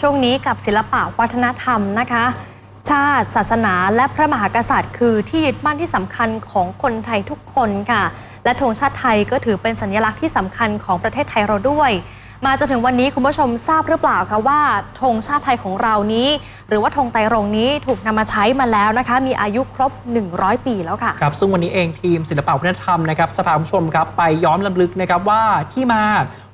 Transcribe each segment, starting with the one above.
ช่วงนี้กับศิลปะวัฒนธรรมนะคะ ชาติ ศาสนาและพระมหากษัตริย์ คือที่ยึดมั่นที่สำคัญของคนไทยทุกคนค่ะ และธงชาติไทยก็ถือเป็นสัญลักษณ์ที่สำคัญของประเทศไทยเราด้วย มาจนถึงวันนี้คุณผู้ชมทราบหรือเปล่าคะว่าธงชาติไทยของเรานี้ หรือว่าธงไตรรงนี้ถูกนำมาใช้มาแล้วนะคะ มีอายุครบ 100 ปีแล้วค่ะครับซึ่งวันนี้เองทีมศิลปะวัฒนธรรมนะครับจะพาคุณผู้ชมครับไปย้อนลำลึกนะครับว่าที่มา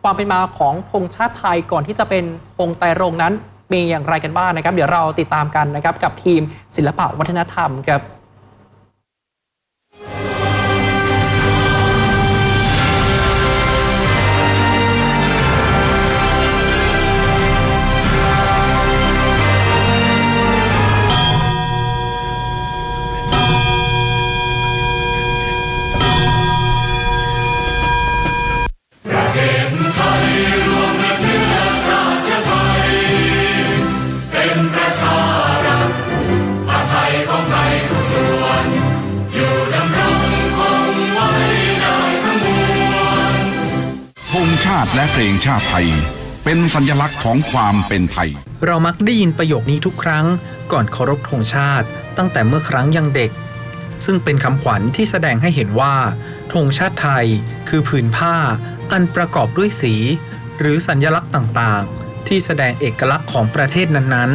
ความเป็นมาของธงชาติไทยก่อนที่จะเป็นธงไตรรงนั้นมีอย่างไรกันบ้างนะครับ เดี๋ยวเราติดตามกันนะครับกับทีมศิลปะวัฒนธรรมครับ และเพลงชาติไทย เป็นสัญลักษณ์ของความเป็นไทย เรามักได้ยินประโยคนี้ทุกครั้ง ก่อนเคารพธงชาติ ตั้งแต่เมื่อครั้งยังเด็ก ซึ่งเป็นคำขวัญที่แสดงให้เห็นว่าธงชาติไทย คือผืนผ้า อันประกอบด้วยสี หรือสัญลักษณ์ต่างๆ ที่แสดงเอกลักษณ์ของประเทศนั้น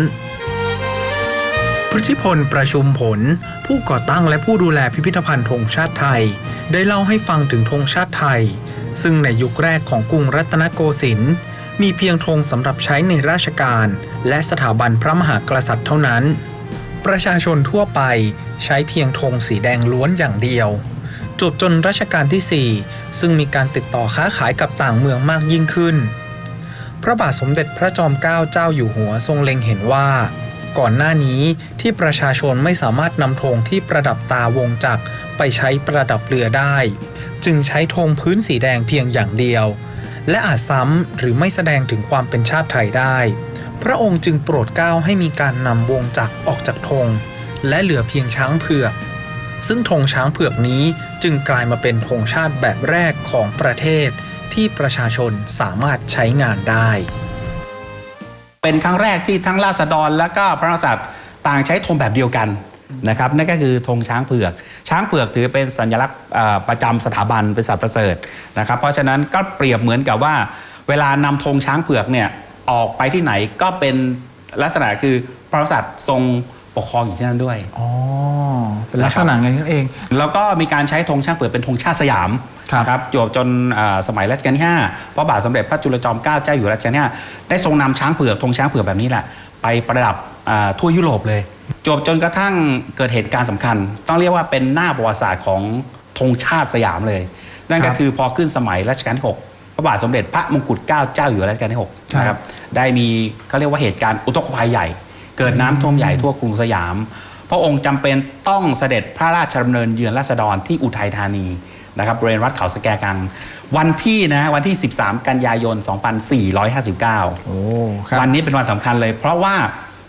ๆพฤทธิพลประชุมผล ผู้ก่อตั้งและผู้ดูแลพิพิธภัณฑ์ธงชาติไทย ได้เล่าให้ฟังถึงธงชาติไทย ซึ่งในยุคแรกของกรุงรัตนโกสินทร์มีเพียงธงสำหรับใช้ในราชการ และสถาบันพระมหากษัตริย์เท่านั้น ประชาชนทั่วไปใช้เพียงธงสีแดงล้วนอย่างเดียวจบจนรัชกาลที่ 4 ซึ่งมีการติดต่อค้าขายกับต่างเมืองมากยิ่งขึ้น พระบาทสมเด็จพระจอมเกล้าเจ้าอยู่หัวทรงเล็งเห็นว่า ก่อนหน้านี้ที่ประชาชนไม่สามารถนำธงที่ประดับตาวงจักรไปใช้ประดับเรือได้ จึงใช้ธงพื้นสีแดงเพียงอย่างเดียว และอาจซ้ำหรือไม่แสดงถึงความเป็นชาติไทยได้ พระองค์จึงโปรดเกล้าให้มีการนำวงจักรออกจากธงและเหลือเพียงช้างเผือก ซึ่งธงช้างเผือกนี้จึงกลายมาเป็นธงชาติแบบแรกของประเทศ ที่ประชาชนสามารถใช้งานได้ เป็นครั้งแรกที่ทั้งราษฎรและก็พระมหากษัตริย์ต่างใช้ธงแบบเดียวกัน นะครับนั่นก็คือธงช้างเผือก ช้างเผือกถือเป็นสัญลักษณ์อ่าประจำสถาบันเป็นสัตว์ประเสริฐนะครับเพราะฉะนั้นก็เปรียบเหมือนกับว่า เวลานำธงช้างเผือกเนี่ยออกไปที่ไหนก็เป็นลักษณะคือพระมหากษัตริย์ทรงปกครองอยู่ที่นั่นด้วยอ๋อเป็นลักษณะอย่างนั้นเอง แล้วก็มีการใช้ธงช้างเผือกเป็นธงชาติสยามครับนะครับจวบจนอ่าสมัยรัชกาลที่5พระบาทสมเด็จพระจุลจอมเกล้าเจ้าอยู่หัวรัชกาลที่5ได้ทรงนำช้างเผือกธงช้างเผือกแบบนี้แหละไปประดับอ่าทั่วยุโรปเลย จวบจนกระทั่งเกิดเหตุการณ์สำคัญ ต้องเรียกว่าเป็นหน้าประวัติศาสตร์ของธงชาติสยามเลย นั่นคก็รับคือพอขึ้นสมัยรัชกาลที่6พระบาทสมเด็จพระมงกุฎเกล้าเจ้าอยู่หัวรัชกาลที่6ใช่นะครับได้มีเขาเรียกว่าเหตุการณ์อุทกภัยใหญ่ เกิดน้ำท่วมใหญ่ทั่วกรุงสยาม พระองค์จำเป็นต้องเสด็จพระราชดำเนินเยือนราษฎรที่อุทัยธานีนะครับบริเวณวัดเขาสแกกัง วันที่นะวันที่ 13 กันยายน 2459โอ้ครับวันนี้เป็นวันสำคัญเลย เพราะว่า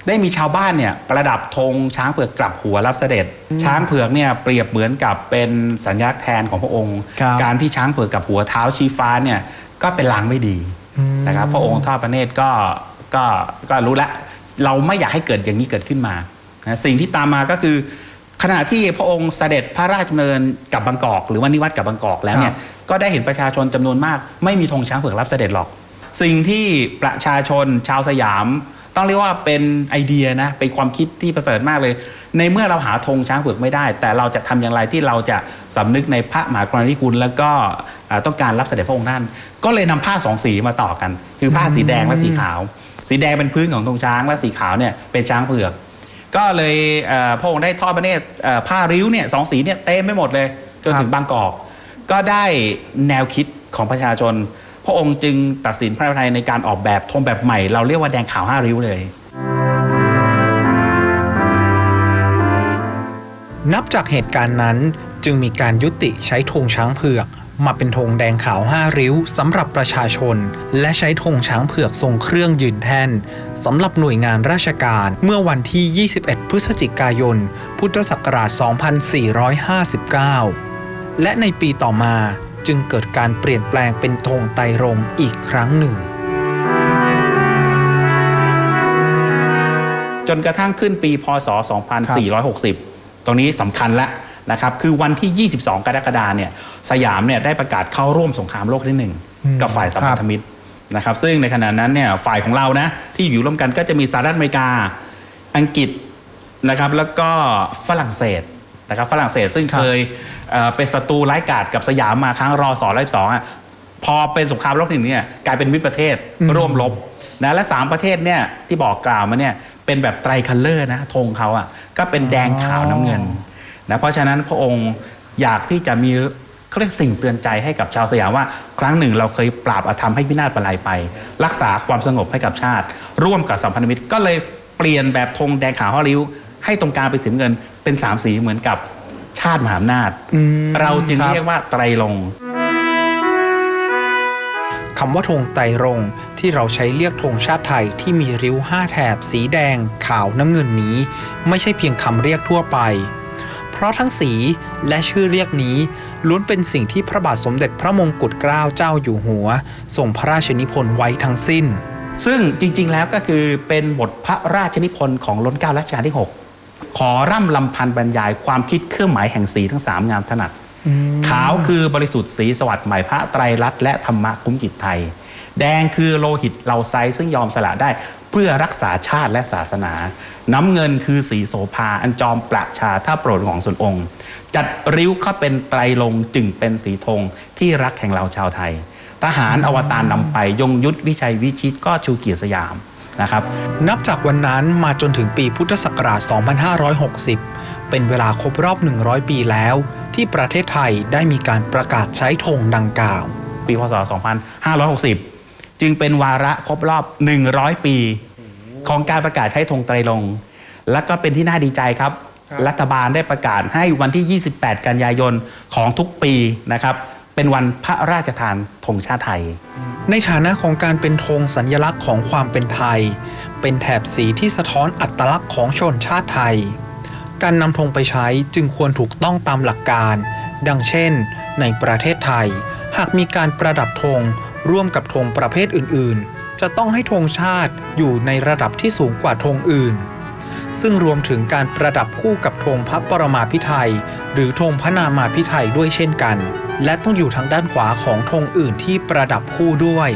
ได้มีชาวบ้านเนี่ยประดับธงช้างเผือกกลับหัวรับเสด็จ ช้างเผือกเนี่ยเปรียบเหมือนกับเป็นสัญลักษณ์แทนของพระองค์ครับการที่ช้างเผือกกับหัวเท้าชี้ฟ้าเนี่ยก็เป็นลางไม่ดีอืมนะครับพระองค์ทอดพระเนตรก็ก็ก็รู้แล้วเราไม่อยากให้เกิดอย่างนี้เกิดขึ้นมานะสิ่งที่ตามมาก็คือขณะที่พระองค์เสด็จพระราชดำเนินกลับบางกอก หรือว่านิวัตกลับบางกอกแล้วเนี่ยก็ได้เห็นประชาชนจำนวนมาก ไม่มีธงช้างเผือกรับเสด็จหรอก สิ่งที่ประชาชนชาวสยาม ต้องเรียกว่าเป็นไอเดียนะเป็นความคิดที่ประเสริฐมากเลย ในเมื่อเราหาธงช้างเผือกไม่ได้ แต่เราจะทำอย่างไรที่เราจะสำนึกในพระมหากรุณาธิคุณ แล้วก็อ่าต้องการรับเสด็จพระองค์ท่าน ก็เลยนำผ้าสองสีมาต่อกัน คือผ้าสีแดงและสีขาว สีแดงเป็นพื้นของธงช้างและสีขาวเนี่ยเป็นช้างเผือก ก็เลยเอ่อพระองค์ได้ทอดพระเนตรเอ่อผ้าริ้วเนี่ยสองสีเนี่ยเต็มไปหมดเลยจนถึงบางกอก ก็ได้แนวคิดของประชาชนพ ระองค์จึงตัดสินพระทานในการออกแบบธงแบบใหม่ เราเรียกว่าแดงขาวห้าริ้วเลย นับจากเหตุการณ์นั้นจึงมีการยุติใช้ธงช้างเผือก มาเป็นธงแดงขาวห้าริ้วสำหรับประชาชน และใช้ธงช้างเผือกทรงเครื่องยืนแท่นสำหรับหน่วยงานราชการเมื่อวันที่ 21 พฤศจิกายน พุทธศักราช 2459 และในปีต่อมา จึงเกิดการเปลี่ยนแปลงเป็นธงไตรรงค์อีกครั้งหนึ่ง จนกระทั่งขึ้นปีพศ 2460 ตรงนี้สำคัญแล้วนะครับคือวันที่ 22 กรกฎาคมเนี่ยสยามเนี่ยได้ประกาศเข้าร่วมสงครามโลกที่หนึ่งกับฝ่ายสัมพันธมิตรนะครับซึ่งในขณะนั้นเนี่ยฝ่ายของเรานะที่อยู่ร่วมกันก็จะมีสหรัฐอเมริกา อังกฤษนะครับแล้วก็ฝรั่งเศส นะครับฝรั่งเศสซึ่งเคยเอ่อเป็นศัตรูร้ายกาจกับสยามมาครั้งรอสอร้อยสองอะพอเป็นสงครามโลกที่หนึ่งเนี่ยกลายเป็นมิตรประเทศร่วมรบนะและสามประเทศเนี่ยที่บอกกล่าวมาเนี่ยเป็นแบบไตรคัลเลอร์นะธงเขาอะก็เป็นแดงขาวน้ำเงินนะเพราะฉะนั้นพระองค์อยากที่จะมีเขาเรียกสิ่งเตือนใจให้กับชาวสยามว่า ครั้งหนึ่งเราเคยปราบอาธรรมให้พินาศประลายไป รักษาความสงบให้กับชาติ ร่วมกับสัมพันธมิตรก็เลยเปลี่ยนแบบธงแดงขาวห้อริ้ว ให้ตรงกลางเป็นสีน้ำเงินเป็นสามสีเหมือนกับชาติมหาอำนาจ เราจึงครับเรียกว่าไตรลงค์คำว่าธงไตรรงค์ที่เราใช้เรียกธงชาติไทยที่มีริ้วห้าแถบ สีแดง ขาวน้ำเงินนี้ ไม่ใช่เพียงคำเรียกทั่วไป เพราะทั้งสีและชื่อเรียกนี้ล้วนเป็นสิ่งที่พระบาทสมเด็จพระมงกุฎเกล้าเจ้าอยู่หัวทรงพระราชนิพนธ์ไว้ทั้งสิ้น ซึ่งจริงๆแล้วก็คือเป็นบทพระราชนิพนธ์ของล้นเกล้ารัชกาลที่ 6 ขอร่ำลำพันบรรยายความคิดเครื่องหมายแห่งสีทั้ง3งามถนัดขาวคือบริสุทธิ์สีสวัสดิ์ใหม่พระไตรรัตน์และธรรมะคุ้มจิตไทย แดงคือโลหิตเราไซซึ่งยอมสละได้เพื่อรักษาชาติและศาสนา น้ำเงินคือสีโสภาอันจอมประชาท่าโปรดของส่วนองค์ จัดริ้วเข้าเป็นไตรลงค์จึงเป็นสีธงที่รักแห่งเราชาวไทย ทหารอวตารนำไปยงยุทธวิชัยวิชิตก็ชูเกียรติสยาม นะครับ นับจากวันนั้นมาจนถึงปีพุทธศักราช 2560 เป็นเวลาครบรอบ 100 ปีแล้ว ที่ประเทศไทยได้มีการประกาศใช้ธงดังกล่าว ปีพศ 2560 จึงเป็นวาระครบรอบ 100 ปี ของการประกาศใช้ธงไตรลงค์และก็เป็นที่น่าดีใจครับรัฐบาลได้ประกาศให้วันที่ 28 กันยายนของทุกปีนะครับ เป็นวันพระราชทานธงชาติไทย ในฐานะของการเป็นธงสัญลักษณ์ของความเป็นไทย เป็นแถบสีที่สะท้อนอัตลักษณ์ของชนชาติไทย การนำธงไปใช้จึงควรถูกต้องตามหลักการ ดังเช่น ในประเทศไทย หากมีการประดับธงร่วมกับธงประเภทอื่น ๆ จะต้องให้ธงชาติอยู่ในระดับที่สูงกว่าธงอื่น ซึ่งรวมถึงการประดับคู่กับธงพระปรมาภิไธยหรือธงพระนามาภิไธยด้วยเช่นกัน และต้องอยู่ทางด้านขวาของธงอื่นที่ประดับคู่ด้วย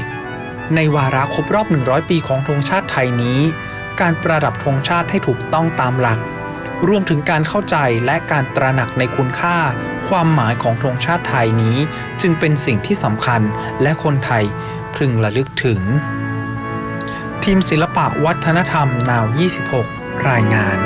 ในวาระครบรอบ 100 ปีของธงชาติไทยนี้ การประดับธงชาติให้ถูกต้องตามหลัก รวมถึงการเข้าใจและการตระหนักในคุณค่า ความหมายของธงชาติไทยนี้ จึงเป็นสิ่งที่สำคัญและคนไทยพึงระลึกถึง ทีมศิลปะวัฒนธรรมนาว 26 รายงาน